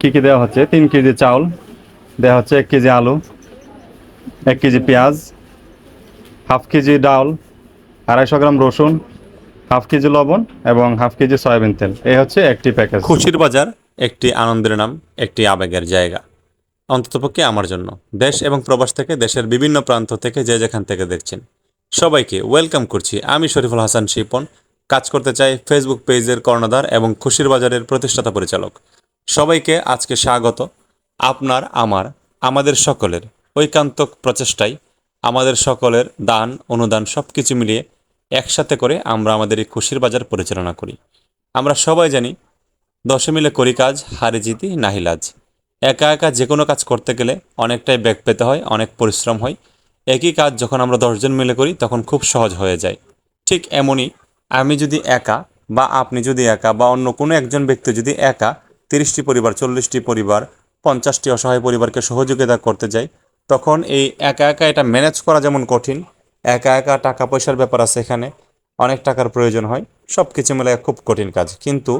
কি কি দেওয়া হচ্ছে? তিন কেজি চাউল, দেওয়া হচ্ছে এক কেজি আলু, এক কেজি পেঁয়াজ, হাফ কেজি ডাল, আড়াইশো গ্রাম রসুন, হাফ কেজি লবণ এবং হাফ কেজি সয়াবিন তেল। এই হচ্ছে একটি প্যাকেজ। খুশির বাজার, একটি আনন্দের নাম, একটি আবেগের জায়গা। অন্ততপক্ষে আমার জন্য। দেশ এবং প্রবাস থেকে দেশের বিভিন্ন প্রান্ত থেকে যে যেখান থেকে দেখছেন। সবাইকে ওয়েলকাম করছি। আমি শরীফুল হাসান শিপন। কাজ করতে চাই ফেসবুক পেজের কর্ণধার এবং খুশির বাজারের প্রতিষ্ঠাতা পরিচালক। সবাইকে আজকে স্বাগত। আপনার, আমার, আমাদের সকলের ঐকান্তক প্রচেষ্টায় আমাদের সকলের দান, অনুদান সব কিছু মিলিয়ে একসাথে করে আমরা আমাদের এই খুশির বাজার পরিচালনা করি। আমরা সবাই জানি, দশে মিলে করি কাজ, হারে জিতি নাহিলাজ একা একা যে কোনো কাজ করতে গেলে অনেকটাই ব্যাগ পেতে হয়, অনেক পরিশ্রম হয়। একই কাজ যখন আমরা দশজন মিলে করি, তখন খুব সহজ হয়ে যায়। ঠিক এমনই আমি যদি একা বা আপনি যদি একা বা অন্য কোনো একজন ব্যক্তি যদি একা তিরিশটি পরিবার, চল্লিশটি পরিবার, পঞ্চাশটি অসহায় পরিবারকে সহযোগিতা করতে যাই তখন এই একা একা এটা ম্যানেজ করা যেমন কঠিন, একা একা টাকা পয়সার ব্যাপার আছে এখানে, অনেক টাকার প্রয়োজন হয় সব কিছু মিলে খুব কঠিন কাজ। কিন্তু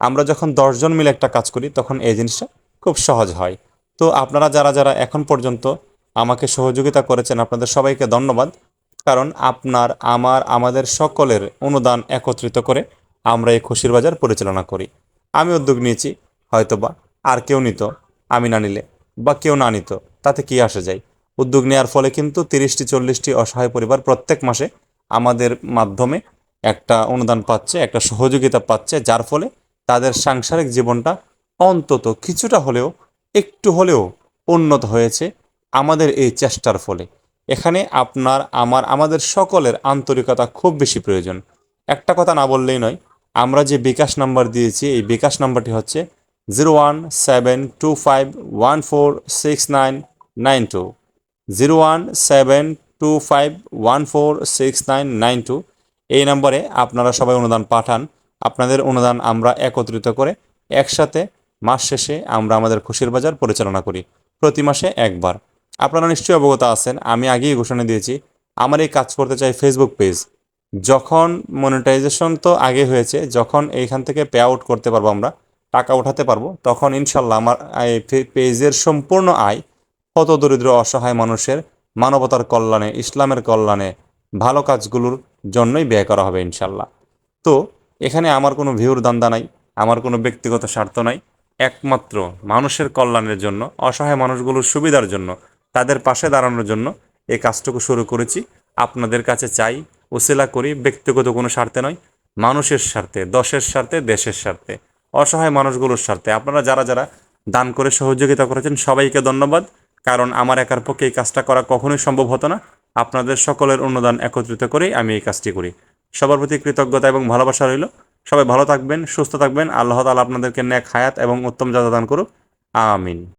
আমরা যখন দশজন মিলে একটা কাজ করি, তখন এই জিনিসটা খুব সহজ হয়। তো আপনারা যারা যারা এখন পর্যন্ত আমাকে সহযোগিতা করেছেন, আপনাদের সবাইকে ধন্যবাদ। কারণ আপনার, আমার, আমাদের সকলের অনুদান একত্রিত করে আমরা এই খুশির বাজার পরিচালনা করি। আমি উদ্যোগ নিয়েছি হয়তোবা আর কেউ নিত, আমি না নিলে বা কেউ না নিত, তাতে কি আসে যায়? উদ্যোগ নেওয়ার ফলে কিন্তু তিরিশটি, চল্লিশটি অসহায় পরিবার প্রত্যেক মাসে আমাদের মাধ্যমে একটা অনুদান পাচ্ছে, একটা সহযোগিতা পাচ্ছে, যার ফলে তাদের সাংসারিক জীবনটা অন্তত কিছুটা হলেও, একটু হলেও উন্নত হয়েছে আমাদের এই চেষ্টার ফলে। এখানে আপনার, আমার, আমাদের সকলের আন্তরিকতা খুব বেশি প্রয়োজন। একটা কথা না বললেই নয়, আমরা যে বিকাশ নাম্বার দিয়েছি, এই বিকাশ নাম্বারটি হচ্ছে zero one seven two five one four six nine nine two zero one seven two five one four six nine nine two এই নম্বরে আপনারা সবাই অনুদান পাঠান। আপনাদের অনুদান আমরা একত্রিত করে একসাথে মাস শেষে আমরা আমাদের খুশির বাজার পরিচালনা করি, প্রতি মাসে একবার। আপনারা নিশ্চয়ই অবগত আছেন, আমি আগেই ঘোষণা দিয়েছি, আমার এই কাজ করতে চাই ফেসবুক পেজ যখন মনিটাইজেশন তো আগে হয়েছে, যখন এইখান থেকে পে আউট করতে পারব আমরা টাকা উঠাতে পারব, তখন ইনশাল্লাহ আমার পেজের সম্পূর্ণ আয় হত দরিদ্র অসহায় মানুষের মানবতার কল্যাণে, ইসলামের কল্যাণে ভালো কাজগুলোর জন্যই ব্যয় করা হবে ইনশাল্লাহ। তো এখানে আমার কোনো ভিউর দান্দা নাই, আমার কোনো ব্যক্তিগত স্বার্থ নাই, একমাত্র মানুষের কল্যাণের জন্য, অসহায় মানুষগুলোর সুবিধার জন্য, তাদের পাশে দাঁড়ানোর জন্য এই কাজটুকু শুরু করেছি। আপনাদের কাছে চাই, ওসিলা করি, ব্যক্তিগত কোনো স্বার্থে নয়, মানুষের স্বার্থে, দশের স্বার্থে, দেশের স্বার্থে। অসহায় মানুষগুলোর স্বার্থে। আপনারা যারা যারা দান করে সহযোগিতা করেছেন, সবাইকে ধন্যবাদ। কারণ আমার একার পক্ষে এই কাজটা করা কখনোই সম্ভব হতো না। আপনাদের সকলের অনুদান একত্রিত করেই আমি এই কাজটি করি। সবার প্রতি কৃতজ্ঞতা এবং ভালোবাসা রইল। সবাই ভালো থাকবেন, সুস্থ থাকবেন। আল্লাহ তালা আপনাদেরকে ন্যাক হায়াত এবং উত্তম যাতা দান করুক। আমিন।